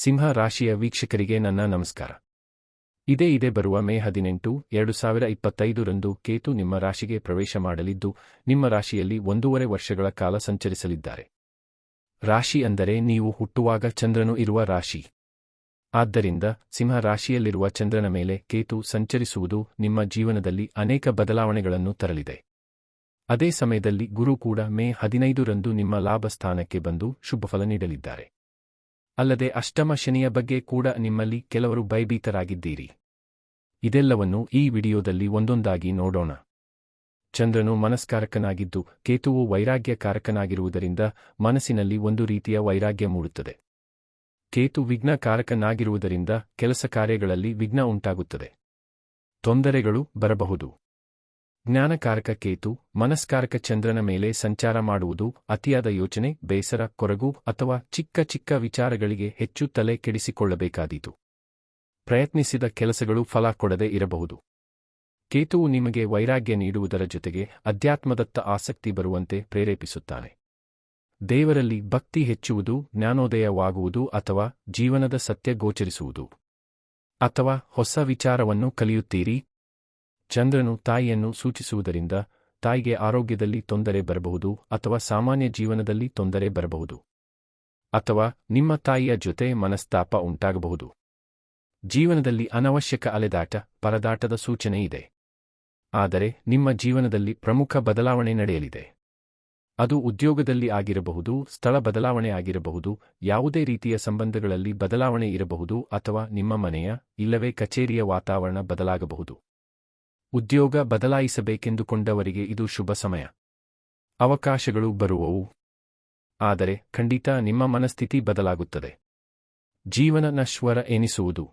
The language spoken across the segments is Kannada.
ಸಿಂಹ ರಾಶಿಯ ವೀಕ್ಷಕರಿಗೆ ನನ್ನ ನಮಸ್ಕಾರ. ಇದೇ ಇದೇ ಬರುವ ಮೇ ಹದಿನೆಂಟು, ಎರಡು ಸಾವಿರ ಇಪ್ಪತ್ತೈದರಂದು ಕೇತು ನಿಮ್ಮ ರಾಶಿಗೆ ಪ್ರವೇಶ ಮಾಡಲಿದ್ದು, ನಿಮ್ಮ ರಾಶಿಯಲ್ಲಿ ಒಂದೂವರೆ ವರ್ಷಗಳ ಕಾಲ ಸಂಚರಿಸಲಿದ್ದಾರೆ. ರಾಶಿ ಅಂದರೆ ನೀವು ಹುಟ್ಟುವಾಗ ಚಂದ್ರನು ಇರುವ ರಾಶಿ. ಆದ್ದರಿಂದ ಸಿಂಹ ರಾಶಿಯಲ್ಲಿರುವ ಚಂದ್ರನ ಮೇಲೆ ಕೇತು ಸಂಚರಿಸುವುದು ನಿಮ್ಮ ಜೀವನದಲ್ಲಿ ಅನೇಕ ಬದಲಾವಣೆಗಳನ್ನು ತರಲಿದೆ. ಅದೇ ಸಮಯದಲ್ಲಿ ಗುರು ಕೂಡ ಮೇ ಹದಿನೈದರಂದು ನಿಮ್ಮ ಲಾಭ ಸ್ಥಾನಕ್ಕೆ ಬಂದು ಶುಭಫಲ ನೀಡಲಿದ್ದಾರೆ. ಅಲ್ಲದೆ ಅಷ್ಟಮ ಶನಿಯ ಬಗ್ಗೆ ಕೂಡ ನಿಮ್ಮಲ್ಲಿ ಕೆಲವರು ಭಯಭೀತರಾಗಿದ್ದೀರಿ. ಇದೆಲ್ಲವನ್ನು ಈ ವಿಡಿಯೋದಲ್ಲಿ ಒಂದೊಂದಾಗಿ ನೋಡೋಣ. ಚಂದ್ರನು ಮನಸ್ಕಾರಕನಾಗಿದ್ದು, ಕೇತುವು ವೈರಾಗ್ಯಕಾರಕನಾಗಿರುವುದರಿಂದ ಮನಸ್ಸಿನಲ್ಲಿ ಒಂದು ರೀತಿಯ ವೈರಾಗ್ಯ ಮೂಡುತ್ತದೆ. ಕೇತು ವಿಘ್ನಕಾರಕನಾಗಿರುವುದರಿಂದ ಕೆಲಸ ಕಾರ್ಯಗಳಲ್ಲಿ ವಿಘ್ನ ಉಂಟಾಗುತ್ತದೆ. ತೊಂದರೆಗಳು ಬರಬಹುದು. ಜ್ಞಾನಕಾರಕ ಕೇತು, ಮನಸ್ಕಾರಕ ಚಂದ್ರನ ಮೇಲೆ ಸಂಚಾರ ಮಾಡುವುದು ಅತಿಯಾದ ಯೋಚನೆ, ಬೇಸರ, ಕೊರಗು ಅಥವಾ ಚಿಕ್ಕ ಚಿಕ್ಕ ವಿಚಾರಗಳಿಗೆ ಹೆಚ್ಚು ತಲೆ ಕೆಡಿಸಿಕೊಳ್ಳಬೇಕಾದೀತು. ಪ್ರಯತ್ನಿಸಿದ ಕೆಲಸಗಳು ಫಲ ಕೊಡದೇ ಇರಬಹುದು. ಕೇತುವು ನಿಮಗೆ ವೈರಾಗ್ಯ ನೀಡುವುದರ ಜೊತೆಗೆ ಅಧ್ಯಾತ್ಮದತ್ತ ಆಸಕ್ತಿ ಬರುವಂತೆ ಪ್ರೇರೇಪಿಸುತ್ತಾನೆ. ದೇವರಲ್ಲಿ ಭಕ್ತಿ ಹೆಚ್ಚುವುದು, ಜ್ಞಾನೋದಯವಾಗುವುದು ಅಥವಾ ಜೀವನದ ಸತ್ಯ ಗೋಚರಿಸುವುದು. ಅಥವಾ ಹೊಸ ವಿಚಾರವನ್ನು ಕಲಿಯುತ್ತೀರಿ ಚಂದ್ರನು ತಾಯಿಯನ್ನು ಸೂಚಿಸುವುದರಿಂದ ತಾಯಿಗೆ ಆರೋಗ್ಯದಲ್ಲಿ ತೊಂದರೆ ಬರಬಹುದು ಅಥವಾ ಸಾಮಾನ್ಯ ಜೀವನದಲ್ಲಿ ತೊಂದರೆ ಬರಬಹುದು. ಅಥವಾ ನಿಮ್ಮ ತಾಯಿಯ ಜೊತೆ ಮನಸ್ತಾಪ ಉಂಟಾಗಬಹುದು. ಜೀವನದಲ್ಲಿ ಅನವಶ್ಯಕ ಅಲೆದಾಟ, ಪರದಾಟದ ಸೂಚನೆ ಇದೆ. ಆದರೆ ನಿಮ್ಮ ಜೀವನದಲ್ಲಿ ಪ್ರಮುಖ ಬದಲಾವಣೆ ನಡೆಯಲಿದೆ. ಅದು ಉದ್ಯೋಗದಲ್ಲಿ ಆಗಿರಬಹುದು, ಸ್ಥಳ ಬದಲಾವಣೆ ಆಗಿರಬಹುದು, ಯಾವುದೇ ರೀತಿಯ ಸಂಬಂಧಗಳಲ್ಲಿ ಬದಲಾವಣೆ ಇರಬಹುದು ಅಥವಾ ನಿಮ್ಮ ಮನೆಯ, ಇಲ್ಲವೇ ಕಚೇರಿಯ ವಾತಾವರಣ ಬದಲಾಗಬಹುದು. ಉದ್ಯೋಗ ಬದಲಾಯಿಸಬೇಕೆಂದುಕೊಂಡವರಿಗೆ ಇದು ಶುಭ ಸಮಯ. ಅವಕಾಶಗಳು ಬರುವವು. ಆದರೆ ಖಂಡಿತ ನಿಮ್ಮ ಮನಸ್ಥಿತಿ ಬದಲಾಗುತ್ತದೆ. ಜೀವನ ನಶ್ವರ ಎನಿಸುವುದು.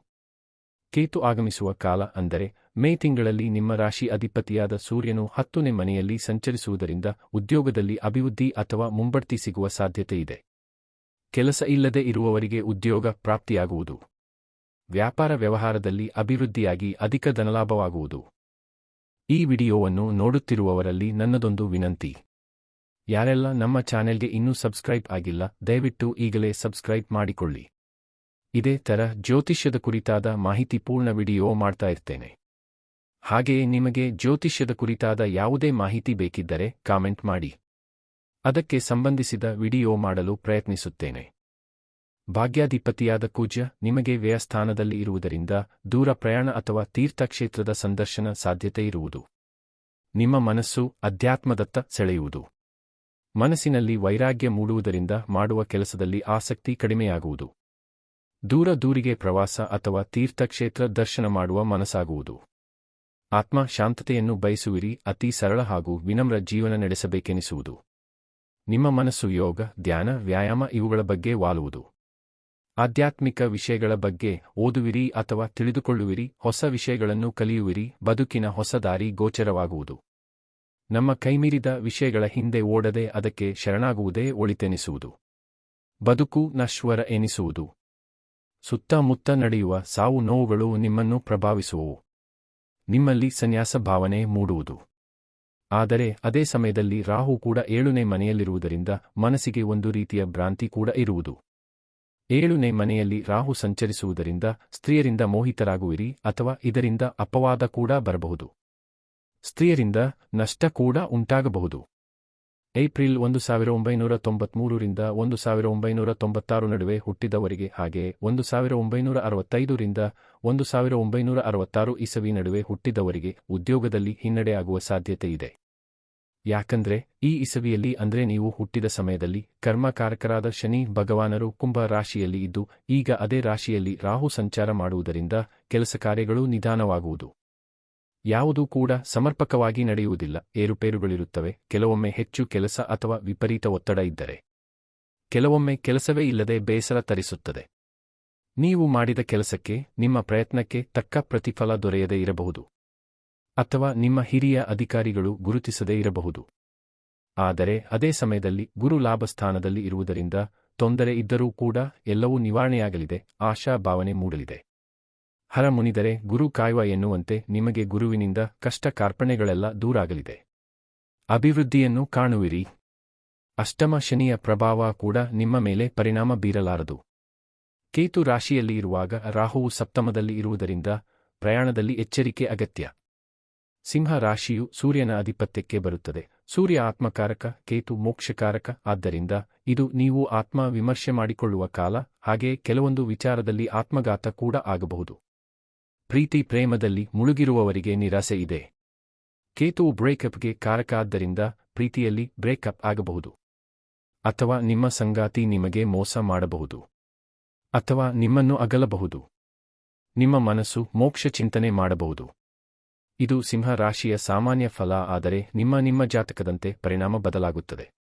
ಕೇತು ಆಗಮಿಸುವ ಕಾಲ ಅಂದರೆ ಮೇ ತಿಂಗಳಲ್ಲಿ ನಿಮ್ಮ ರಾಶಿ ಅಧಿಪತಿಯಾದ ಸೂರ್ಯನು ಹತ್ತನೇ ಮನೆಯಲ್ಲಿ ಸಂಚರಿಸುವುದರಿಂದ ಉದ್ಯೋಗದಲ್ಲಿ ಅಭಿವೃದ್ಧಿ ಅಥವಾ ಮುಂಬಡ್ತಿ ಸಿಗುವ ಸಾಧ್ಯತೆಯಿದೆ ಕೆಲಸ ಇಲ್ಲದೆ ಇರುವವರಿಗೆ ಉದ್ಯೋಗ ಪ್ರಾಪ್ತಿಯಾಗುವುದು. ವ್ಯಾಪಾರ ವ್ಯವಹಾರದಲ್ಲಿ ಅಭಿವೃದ್ಧಿಯಾಗಿ ಅಧಿಕ ಧನಲಾಭವಾಗುವುದು. ಈ ವಿಡಿಯೋವನ್ನು ನೋಡುತ್ತಿರುವವರಲ್ಲಿ ನನ್ನದೊಂದು ವಿನಂತಿ. ಯಾರೆಲ್ಲ ನಮ್ಮ ಚಾನೆಲ್ಗೆ ಇನ್ನೂ ಸಬ್ಸ್ಕ್ರೈಬ್ ಆಗಿಲ್ಲ, ದಯವಿಟ್ಟು ಈಗಲೇ ಸಬ್ಸ್ಕ್ರೈಬ್ ಮಾಡಿಕೊಳ್ಳಿ. ಇದೇ ತರ ಜ್ಯೋತಿಷ್ಯದ ಕುರಿತಾದ ಮಾಹಿತಿಪೂರ್ಣ ವಿಡಿಯೋ ಮಾಡ್ತಾ ಇರ್ತೇನೆ. ಹಾಗೆಯೇ ನಿಮಗೆ ಜ್ಯೋತಿಷ್ಯದ ಕುರಿತಾದ ಯಾವುದೇ ಮಾಹಿತಿ ಬೇಕಿದ್ದರೆ ಕಾಮೆಂಟ್ ಮಾಡಿ. ಅದಕ್ಕೆ ಸಂಬಂಧಿಸಿದ ವಿಡಿಯೋ ಮಾಡಲು ಪ್ರಯತ್ನಿಸುತ್ತೇನೆ. ಭಾಗ್ಯಾಧಿಪತಿಯಾದ ಕುಜ ನಿಮಗೆ ವ್ಯಯಸ್ಥಾನದಲ್ಲಿ ಇರುವುದರಿಂದ ದೂರ ಪ್ರಯಾಣ ಅಥವಾ ತೀರ್ಥಕ್ಷೇತ್ರದ ಸಂದರ್ಶನ ಸಾಧ್ಯತೆ ಇರುವುದು. ನಿಮ್ಮ ಮನಸ್ಸು ಅಧ್ಯಾತ್ಮದತ್ತ ಸೆಳೆಯುವುದು. ಮನಸ್ಸಿನಲ್ಲಿ ವೈರಾಗ್ಯ ಮೂಡುವುದರಿಂದ ಮಾಡುವ ಕೆಲಸದಲ್ಲಿ ಆಸಕ್ತಿ ಕಡಿಮೆಯಾಗುವುದು. ದೂರ ದೂರಿಗೆ ಪ್ರವಾಸ ಅಥವಾ ತೀರ್ಥಕ್ಷೇತ್ರ ದರ್ಶನ ಮಾಡುವ ಮನಸ್ಸಾಗುವುದು. ಆತ್ಮ ಶಾಂತತೆಯನ್ನು ಬಯಸುವಿರಿ, ಅತಿ ಸರಳ ಹಾಗೂ ವಿನಮ್ರ ಜೀವನ ನಡೆಸಬೇಕೆನಿಸುವುದು. ನಿಮ್ಮ ಮನಸ್ಸು ಯೋಗ, ಧ್ಯಾನ, ವ್ಯಾಯಾಮ ಇವುಗಳ ಬಗ್ಗೆ ವಾಲುವುದು. ಆಧ್ಯಾತ್ಮಿಕ ವಿಷಯಗಳ ಬಗ್ಗೆ ಓದುವಿರಿ ಅಥವಾ ತಿಳಿದುಕೊಳ್ಳುವಿರಿ, ಹೊಸ ವಿಷಯಗಳನ್ನು ಕಲಿಯುವಿರಿ, ಬದುಕಿನ ಹೊಸ ದಾರಿ ಗೋಚರವಾಗುವುದು. ನಮ್ಮ ಕೈಮೀರಿದ ವಿಷಯಗಳ ಹಿಂದೆ ಓಡದೆ ಅದಕ್ಕೆ ಶರಣಾಗುವುದೇ ಒಳಿತೆನಿಸುವುದು. ಬದುಕು ನಶ್ವರ ಎನಿಸುವುದು. ಸುತ್ತಮುತ್ತ ನಡೆಯುವ ಸಾವು ನೋವುಗಳು ನಿಮ್ಮನ್ನು ಪ್ರಭಾವಿಸುವವು. ನಿಮ್ಮಲ್ಲಿ ಸನ್ಯಾಸ ಭಾವನೆ ಮೂಡುವುದು. ಆದರೆ ಅದೇ ಸಮಯದಲ್ಲಿ ರಾಹು ಕೂಡ ಏಳುನೇ ಮನೆಯಲ್ಲಿರುವುದರಿಂದ ಮನಸ್ಸಿಗೆ ಒಂದು ರೀತಿಯ ಭ್ರಾಂತಿ ಕೂಡ ಇರುವುದು. ಏಳುನೇ ಮನೆಯಲ್ಲಿ ರಾಹು ಸಂಚರಿಸುವುದರಿಂದ ಸ್ತ್ರೀಯರಿಂದ ಮೋಹಿತರಾಗುವಿರಿ ಅಥವಾ ಇದರಿಂದ ಅಪವಾದ ಕೂಡ ಬರಬಹುದು. ಸ್ತ್ರೀಯರಿಂದ ನಷ್ಟ ಕೂಡ ಉಂಟಾಗಬಹುದು. ಏಪ್ರಿಲ್ ಒಂದು ಸಾವಿರ ಒಂಬೈನೂರ ತೊಂಬತ್ಮೂರರಿಂದ ಒಂದು ಸಾವಿರ ಒಂಬೈನೂರ ತೊಂಬತ್ತಾರು ನಡುವೆ ಹುಟ್ಟಿದವರಿಗೆ ಹಾಗೆಯೇ ಒಂದು ಸಾವಿರ ಒಂಬೈನೂರ ಅರವತ್ತೈದರಿಂದ ಒಂದು ಸಾವಿರ ಒಂಬೈನೂರ ಅರವತ್ತಾರು ಇಸವಿ ನಡುವೆ ಹುಟ್ಟಿದವರಿಗೆ ಉದ್ಯೋಗದಲ್ಲಿ ಹಿನ್ನಡೆಯಾಗುವ ಸಾಧ್ಯತೆ ಇದೆ ಯಾಕಂದ್ರೆ, ಈ ಇಸವಿಯಲ್ಲಿ ಅಂದ್ರೆ ನೀವು ಹುಟ್ಟಿದ ಸಮಯದಲ್ಲಿ ಕರ್ಮಕಾರಕರಾದ ಶನಿ ಭಗವಾನರು ಕುಂಭ ರಾಶಿಯಲ್ಲಿ ಇದ್ದು, ಈಗ ಅದೇ ರಾಶಿಯಲ್ಲಿ ರಾಹು ಸಂಚಾರ ಮಾಡುವುದರಿಂದ ಕೆಲಸ ಕಾರ್ಯಗಳು ನಿಧಾನವಾಗುವುದು. ಯಾವುದೂ ಕೂಡ ಸಮರ್ಪಕವಾಗಿ ನಡೆಯುವುದಿಲ್ಲ, ಏರುಪೇರುಗಳಿರುತ್ತವೆ, ಕೆಲವೊಮ್ಮೆ ಹೆಚ್ಚು ಕೆಲಸ ಅಥವಾ ವಿಪರೀತ ಒತ್ತಡ ಇದ್ದರೆ. ಕೆಲವೊಮ್ಮೆ ಕೆಲಸವೇ ಇಲ್ಲದೆ ಬೇಸರ ತರಿಸುತ್ತದೆ. ನೀವು ಮಾಡಿದ ಕೆಲಸಕ್ಕೆ, ನಿಮ್ಮ ಪ್ರಯತ್ನಕ್ಕೆ ತಕ್ಕ ಪ್ರತಿಫಲ ದೊರೆಯದೇ ಇರಬಹುದು. ಅಥವಾ ನಿಮ್ಮ ಹಿರಿಯ ಅಧಿಕಾರಿಗಳು ಗುರುತಿಸದೇ ಇರಬಹುದು. ಆದರೆ ಅದೇ ಸಮಯದಲ್ಲಿ ಗುರು ಲಾಭಸ್ಥಾನದಲ್ಲಿ ಇರುವುದರಿಂದ ತೊಂದರೆ ಇದ್ದರೂ ಕೂಡ ಎಲ್ಲವೂ ನಿವಾರಣೆಯಾಗಲಿದೆ, ಆಶಾ ಭಾವನೆ ಮೂಡಲಿದೆ. ಹರ ಮುನಿದರೆ ಗುರು ಕಾಯುವ ಎನ್ನುವಂತೆ ನಿಮಗೆ ಗುರುವಿನಿಂದ ಕಷ್ಟ ಕಾರ್ಪಣೆಗಳೆಲ್ಲ ದೂರಾಗಲಿದೆ. ಅಭಿವೃದ್ಧಿಯನ್ನು ಕಾಣುವಿರಿ. ಅಷ್ಟಮ ಶನಿಯ ಪ್ರಭಾವ ಕೂಡ ನಿಮ್ಮ ಮೇಲೆ ಪರಿಣಾಮ ಬೀರಲಾರದು. ಕೇತು ರಾಶಿಯಲ್ಲಿ ಇರುವಾಗ ರಾಹುವು ಸಪ್ತಮದಲ್ಲಿ ಇರುವುದರಿಂದ ಪ್ರಯಾಣದಲ್ಲಿ ಎಚ್ಚರಿಕೆ ಅಗತ್ಯ. ಸಿಂಹ ರಾಶಿಯು ಸೂರ್ಯನ ಅಧಿಪತ್ಯಕ್ಕೆ ಬರುತ್ತದೆ. ಸೂರ್ಯ ಆತ್ಮಕಾರಕ, ಕೇತು ಮೋಕ್ಷಕಾರಕ. ಆದ್ದರಿಂದ ಇದು ನೀವು ಆತ್ಮ ವಿಮರ್ಶೆ ಮಾಡಿಕೊಳ್ಳುವ ಕಾಲ, ಹಾಗೆ ಕೆಲವೊಂದು ವಿಚಾರದಲ್ಲಿ ಆತ್ಮಘಾತ ಕೂಡ ಆಗಬಹುದು. ಪ್ರೀತಿ ಪ್ರೇಮದಲ್ಲಿ ಮುಳುಗಿರುವವರಿಗೆ ನಿರಾಸೆ ಇದೆ. ಕೇತುವು ಬ್ರೇಕಪ್ಗೆ ಕಾರಕ ಆದ್ದರಿಂದ ಪ್ರೀತಿಯಲ್ಲಿ ಬ್ರೇಕಪ್ ಆಗಬಹುದು. ಅಥವಾ ನಿಮ್ಮ ಸಂಗಾತಿ ನಿಮಗೆ ಮೋಸ ಮಾಡಬಹುದು. ಅಥವಾ ನಿಮ್ಮನ್ನು ಅಗಲಬಹುದು. ನಿಮ್ಮ ಮನಸ್ಸು ಮೋಕ್ಷ ಚಿಂತನೆ ಮಾಡಬಹುದು. ಇದು ಸಿಂಹ ರಾಶಿಯ ಸಾಮಾನ್ಯ ಫಲ ಆದರೆ ನಿಮ್ಮ ನಿಮ್ಮ ಜಾತಕದಂತೆ ಪರಿಣಾಮ ಬದಲಾಗುತ್ತದೆ.